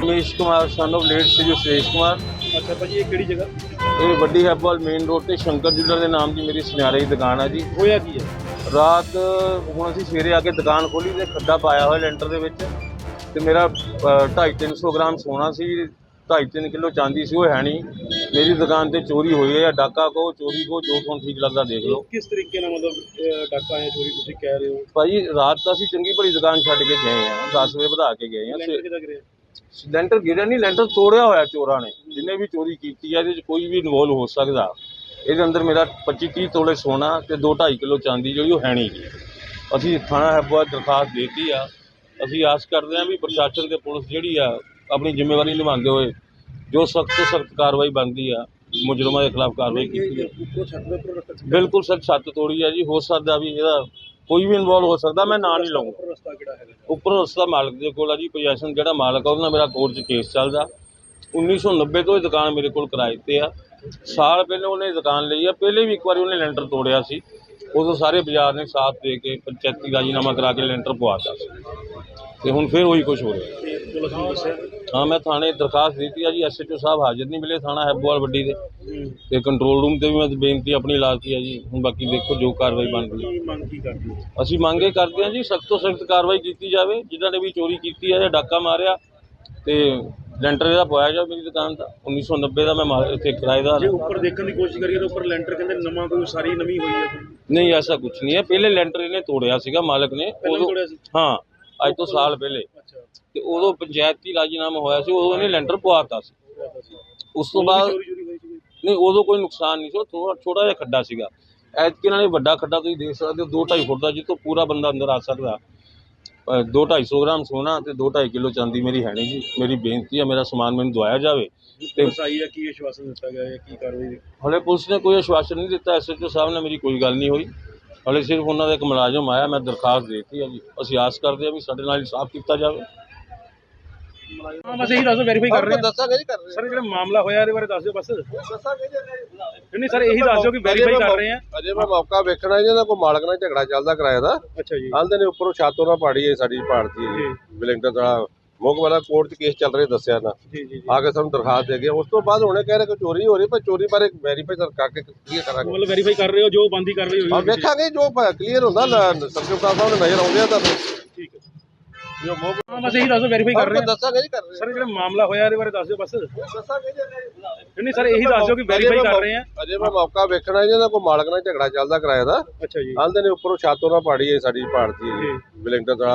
Ramesh Kumar son of late Shri Suresh Kumar. ਅੱਛਾ ਭਾਜੀ ਇਹ ਕਿਹੜੀ ਜਗ੍ਹਾ? ਇਹ ਵੱਡੀ ਹੈਪਵਾਲ ਮੇਨ ਰੋਡ ਤੇ ਸ਼ੰਕਰ ਜੁਲਰ ਦੇ ਨਾਮ ਦੀ ਮੇਰੀ ਸੁਨਿਆਰੇ ਦੀ ਦੁਕਾਨ ਹੈ ਜੀ। ਹੋਇਆ ਕੀ ਹੈ? ਰਾਤ ਹੁਣ ਅਸੀਂ ਸਵੇਰੇ ਆ ਕੇ ਦੁਕਾਨ ਖੋਲੀ ਤੇ ਖੱਡਾ ਪਾਇਆ ਹੋਇਆ ਲੈਂਟਰ ਦੇ ਵਿੱਚ। ਤੇ ਮੇਰਾ 2.5-300 ਗ੍ਰਾਮ ਸੋਨਾ ਸੀ 2.5-3 ਕਿਲੋ ਚਾਂਦੀ ਸੀ ਉਹ ਹੈ ਨਹੀਂ। ਮੇਰੀ ਦੁਕਾਨ ਤੇ ਚੋਰੀ ਹੋਈ ਹੈ ਡਾਕਾ ਕੋ ਚੋਰੀ ਕੋ ਜੋ ਤੁਹਾਨੂੰ ਠੀਕ ਲੱਗਦਾ ਦੇਖ ਲਓ। ਕਿਸ ਤਰੀਕੇ ਨਾਲ ਮਤਲਬ ਅਹ, ਡਾਕਾ ਆਇਆ ਚੋਰੀ ਤੁਸੀਂ ਕਹਿ ਰਹੇ ਹੋ? ਭਾਈ ਰਾਤ ਤਾਂ ਅਸੀਂ ਚੰਗੀ ਭਲੀ ਦੁਕਾਨ ਛੱਡ ਕੇ ਗਏ ਆ 10 ਵਜੇ ਵਧਾ ਕੇ ਗਏ ਆ ਲੈਂਟਰ ਕਿਦਾਂ ਕਰਿਆ ਲੈਂਟਰ ਗਿਰਿਆ ਨਹੀਂ ਲੈਂਟਰ ਤੋੜਿਆ ਹੋਇਆ ਚੋਰਾਂ ਨੇ। ਜਿਹਨੇ ਵੀ ਚੋਰੀ ਕੀਤੀ ਹੈ ਇਹਦੇ 'ਚ ਕੋਈ ਵੀ ਇਨਵੋਲਵ ਹੋ ਸਕਦਾ। ਇਹਦੇ ਅੰਦਰ ਮੇਰਾ 25 30 ਤੋਲੇ ਸੋਨਾ ਤੇ 2 2.5 ਕਿਲੋ ਚਾਂਦੀ ਜਿਹੜੀ ਉਹ ਹੈ ਨਹੀਂ ਗੀ ਅਸੀਂ ਥਾਣਾ ਹੈਬੋਆ ਦਰਖਾਸਤ ਦੇਤੀ ਆ। ਅਸੀਂ ਆਸ ਕਰਦੇ ਹਾਂ ਵੀ ਪ੍ਰਸ਼ਾਸਨ ਤੇ ਪੁਲਿਸ ਜਿਹੜੀ ਆ ਆਪਣੀ ਜ਼ਿੰਮੇਵਾਰੀ ਨਿਭਾਉਂਦੇ ਹੋਏ ਜੋ ਸਖਤ ਤੋਂ ਸਖਤ ਕਾਰਵਾਈ ਬਣਦੀ ਆ ਮੁਜਰਮਾਂ ਦੇ ਖਿਲਾਫ ਕਾਰਵਾਈ ਕੀਤੀ ਜਾਵੇ ਰਸਤਾ ਬਿਲਕੁਲ ਸਰ ਛੱਤ ਤੋੜੀ ਆ ਜੀ ਹੋ ਸਕਦਾ ਵੀ ਇਹਦਾ ਕੋਈ ਵੀ ਇਨਵੋਲਵ ਹੋ ਸਕਦਾ ਮੈਂ ਨਾਂ ਨਹੀਂ ਲਵਾਂਗਾ ਉੱਪਰ ਰਸਤਾ ਕਿਹੜਾ ਹੈਗਾ ਉੱਪਰ ਦਾ ਮਾਲਕ ਦੇ ਕੋਲ ਆ ਜੀ ਪੋਜੀਸ਼ਨ ਜਿਹੜਾ ਮਾਲਕ ਆ ਉਹਦੇ ਮੇਰਾ ਕੋਰਟ 'ਚ ਕੇਸ ਚੱਲਦਾ। 1990 ਤੋਂ ਇਹ ਦੁਕਾਨ ਮੇਰੇ ਕੋਲ ਕਿਰਾਏ ਤੇ ਆ। ਸਾਲ ਪਹਿਲਾਂ ਉਹਨੇ ਦੁਕਾਨ ਲਈ ਆ ਪਹਿਲੇ ਵੀ ਇੱਕ ਵਾਰੀ ਉਹਨੇ ਲੈਂਟਰ ਤੋੜਿਆ ਸੀ। ਉਦੋਂ ਸਾਰੇ ਬਾਜ਼ਾਰ ਨੇ ਸਾਥ ਦੇ ਕੇ ਪੰਚਾਇਤੀ ਰਾਜੀਨਾਮਾ ਕਰਾ ਕੇ ਲੈਂਟਰ ਪਵਾਤਾ ਸੀ। ਤੇ ਹੁਣ ਫਿਰ ਉਹੀ ਕੁਝ ਹੋ ਰਿਹਾ। ਤੇ ਪੁਲਿਸ ਨੂੰ ਦੱਸਿਆ? ਹਾਂ ਮੈਂ ਥਾਣੇ ਦਰਖਾਸਤ ਦਿੱਤੀ ਆ ਜੀ ਐਸਐਚਓ ਸਾਹਿਬ ਹਾਜ਼ਰ ਨਹੀਂ ਮਿਲੇ ਥਾਣਾ ਹੈਬੋਵਾਲ ਵੱਡੀ ਦੇ। ਤੇ ਕੰਟਰੋਲ ਰੂਮ ਤੇ ਵੀ ਮੈਂ ਬੇਨਤੀ ਆਪਣੀ ਲਾਤੀ ਆ ਜੀ। ਹੁਣ ਬਾਕੀ ਦੇਖੋ ਜੋ ਕਾਰਵਾਈ ਬਣਦੀ ਹੈ ਕੀ ਮੰਗ ਕੀ ਕਰਦੇ ਹੋ। ਅਸੀਂ ਮੰਗੇ ਕਰਦੇ ਹਾਂ ਜੀ ਸਖਤ ਤੋਂ ਸਖਤ ਕਾਰਵਾਈ ਕੀਤੀ ਜਾਵੇ। ਜਿਨ੍ਹਾਂ ਨੇ ਵੀ ਚੋਰੀ ਕੀਤੀ ਹੈ ਜਾਂ ਡਾਕਾ ਮਾਰਿਆ ਤੇ ਲੈਂਟਰ ਇਹਦਾ ਪਵਾਇਆ ਜਾਵੇ ਮੇਰੀ ਦੁਕਾਨ ਦਾ। 1990 ਦਾ ਮੈਂ ਮਾ- ਇੱਥੇ ਕਿਰਾਏਦਾਰ ਜੇ। ਉੱਪਰ ਦੇਖਣ ਦੀ ਕੋਸ਼ਿਸ਼ ਕਰੀਏ ਤਾਂ ਉੱਪਰ ਲੈਂਟਰ ਕਹਿੰਦੇ ਨਵਾਂ ਕੋਈ ਸਾਰੀ ਨਵੀਂ ਹੋਈ ਹੈ। ਨਹੀਂ ਐਸਾ ਕੁਝ ਨਹੀਂ ਹੈ। ਪਹਿਲੇ ਲੈਂਟਰ ਇਹਨੇ ਤੋੜਿਆ ਸੀਗਾ ਮਾਲਕ ਨੇ। ਪਹਿਲਾਂ ਵੀ ਤੋੜਿਆ ਸੀ। ਹਾਂ। ਅੱਜ ਤੋਂ ਸਾਲ ਪਹਿਲੇ। ਤੇ ਉਦੋਂ ਪੰਚਾਇਤੀ ਰਾਜੀਨਾਮਾ ਹੋਇਆ ਸੀ ਉਦੋਂ ਇਹਨੇ ਲੈਂਟਰ ਪਵਾਤਾ ਸੀ। ਉਸ ਤੋਂ ਬਾਅਦ ਨਹੀਂ ਉਦੋਂ ਕੋਈ ਨੁਕਸਾਨ ਨਹੀਂ ਸੀ ਥੋੜਾ ਛੋਟਾ ਜਿਹਾ ਖੱਡਾ ਸੀਗਾ। ਐਤਕੀ ਇਹਨਾਂ ਨੇ ਵੱਡਾ ਖੱਡਾ ਤੁਸੀਂ ਦੇਖ ਸਕਦੇ ਹੋ 2.5 ਫੁੱਟ ਦਾ ਜਿੱਥੋਂ ਪੂਰਾ ਬੰਦਾ ਅੰਦਰ ਆ ਸਕਦਾ। 2-250 ਗ੍ਰਾਮ ਸੋਨਾ ਤੇ 2.5 ਕਿਲੋ ਚਾਂਦੀ ਮੇਰੀ ਹੈ ਨਹੀਂ ਜੀ। ਮੇਰੀ ਬੇਨਤੀ ਹੈ ਮੇਰਾ ਸਮਾਨ ਮੈਨੂੰ ਦਵਾਇਆ ਜਾਵੇ। ਤੇ ਆਈ ਹੈ ਕੀ ਆਸ਼ਵਾਸਨ ਦਿੱਤਾ ਗਿਆ ਹੈ ਕੀ ਕਾਰਵਾਈ ਹਲੇ ਪੁਲਿਸ ਨੇ ਕੋਈ ਆਸ਼ਵਾਸਨ ਨਹੀਂ ਦਿੱਤਾ ਐਸਐਚਓ ਸਾਹਿਬ ਨਾਲ ਮੇਰੀ ਕੋਈ ਗੱਲ ਨਹੀਂ ਹੋਈ। ਹਲੇ ਸਿਰਫ ਉਹਨਾਂ ਦਾ ਇੱਕ ਮੁਲਾਜ਼ਮ ਆਇਆ ਮੈਂ ਦਰਖਾਸਤ ਦੇਤੀ ਹੈ ਜੀ। ਅਸੀਂ ਆਸ ਕਰਦੇ ਹਾਂ ਵੀ ਸਾਡੇ ਨਾਲ ਇਨਸਾਫ ਕੀਤਾ ਜਾਵੇ। ਹਾਂ ਬਸ ਇਹੀ ਦੱਸੋ ਵੈਰੀਫਾਈ ਕਰ ਰਹੇ ਹਾਂ। ਦੱਸਾਂਗੇ ਜੀ ਕਰ ਰਹੇ ਸਰ ਜਿਹੜਾ ਮਾਮਲਾ ਹੋਇਆ ਇਹਦੇ ਬਾਰੇ ਦੱਸ ਦਿਓ ਬਸ। ਦੱਸਾਂਗੇ ਜੀ ਨਹੀਂ ਨਹੀਂ। ਸਰ ਇਹੀ ਦੱਸ ਦਿਓ ਕਿ ਵੈਰੀਫਾਈ ਕਰ ਰਹੇ ਆ ਅਜੇ ਮੈਂ ਮੌਕਾ ਵੇਖਣਾ ਜੀ ਇਹਨਾਂ ਕੋਈ ਮਾਲਕ ਨਾਲ ਝਗੜਾ ਚੱਲਦਾ ਕਿਰਾਏ ਦਾ। ਅੱਛਾ ਜੀ। ਆਂਦੇ ਨੇ ਉੱਪਰੋਂ ਛਾਤੋਂ ਨਾ ਪਾੜੀ ਹੈ ਸਾਡੀ ਪਾੜਤੀ ਹੈ ਜੀ। ਵਿਲਿੰਗਟਨ ਦਾ ਮੁੱਖ ਵਾਲਾ ਕੋਰਟ 'ਚ ਕੇਸ ਚੱਲ ਰਿਹਾ ਦੱਸਿਆ ਨਾ। ਆ ਕੇ ਸਾਨੂੰ ਦਰਖਾਸਤ ਦੇ ਗਿਆ ਉਸ ਤੋਂ ਬਾਅਦ ਹੁਣੇ ਕਹਿ ਰਹੇ ਕਿ ਚੋਰੀ ਹੋ ਰਹੀ ਪਰ ਚੋਰੀ ਬਾਰੇ ਵੈਰੀਫਾਈ ਕਰਕੇ ਕਲੀਅਰ ਕਰਾਂਗੇ। ਮਤਲਬ ਵੈਰੀਫਾਈ ਕਰ ਰਹੇ ਹੋ ਜੋ ਬੰਦੀ ਕਾਰਵਾਈ ਹੋਈ ਆ ਵੇਖਾਂਗੇ ਜੋ ਕਲੀਅਰ ਹੁੰਦਾ ਸਰਕਮਸਟੈਂਸ ਸਾਹਿਬ ਨੇ ਨਜ਼ਰ ਆਉਂਦੇ ਆ ਤਾਂ ਠੀਕ ਹੈ ਜੋ। ਹਾਂ ਬਸ ਇਹੀ ਦੱਸੋ ਵੈਰੀਫਾਈ ਕਰ ਰਹੇ ਆ ਦੱਸਾਂਗੇ ਜੀ ਕਰ ਰਹੇ ਸਰ ਜਿਹੜਾ ਮਾਮਲਾ ਹੋਇਆ ਇਹਦੇ ਬਾਰੇ ਦੱਸ ਦਿਓ ਬਸ ਦੱਸਾਂਗੇ ਜੀ। ਨਹੀਂ ਸਰ ਇਹੀ ਦੱਸ ਦਿਓ ਕਿ ਵੈਰੀਫਾਈ ਕਰ ਰਹੇ ਆ ਅਜੇ ਮੈਂ ਮੌਕਾ ਵੇਖਣਾ ਜੀ ਇਹਨਾਂ ਕੋਈ ਮਾਲਕ ਨਾਲ ਝਗੜਾ ਚੱਲਦਾ ਕਿਰਾਏ ਦਾ। ਅੱਛਾ ਜੀ। ਆਂਦੇ ਨੇ ਉੱਪਰੋਂ ਛਾਤੋਂ ਨਾ ਪਾੜੀ ਹੈ ਸਾਡੀ ਪਾੜਤੀ ਹੈ ਜੀ। ਵਿਲਿੰਗਟਨ ਦਾ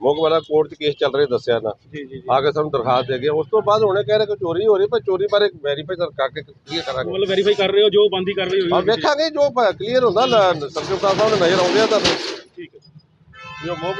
ਮੁੱਖ ਵਾਲਾ ਕੋਰਟ 'ਚ ਕੇਸ ਚੱਲ ਰਿਹਾ ਦੱਸਿਆ ਨਾ। ਜੀ ਜੀ ਜੀ। ਆ ਕੇ ਸਾਨੂੰ ਦਰਖਾਸਤ ਦੇ ਗਿਆ ਉਸ ਤੋਂ ਬਾਅਦ ਹੁਣੇ ਕਹਿ ਰਹੇ ਕਿ ਚੋਰੀ ਹੋ ਰਹੀ ਪਰ ਚੋਰੀ ਬਾਰੇ ਵੈਰੀਫਾਈ ਕਰਕੇ ਕਲੀਅਰ ਕਰਾਂਗੇ। ਮਤਲਬ ਵੈਰੀਫਾਈ ਕਰ ਰਹੇ ਹੋ ਜੋ ਬੰਦੀ ਕਾਰਵਾਈ ਆ ਹੋਈ ਵੇਖਾਂਗੇ ਜੋ ਕਲੀਅਰ ਹੁੰਦਾ ਸਰਕਮਸਟੈਂਸ ਸਾਹਿਬ ਨੇ ਨਜ਼ਰ ਆਉਂਦੇ ਆ ਤਾਂ ਠੀਕ ਹੈ। ਜੋ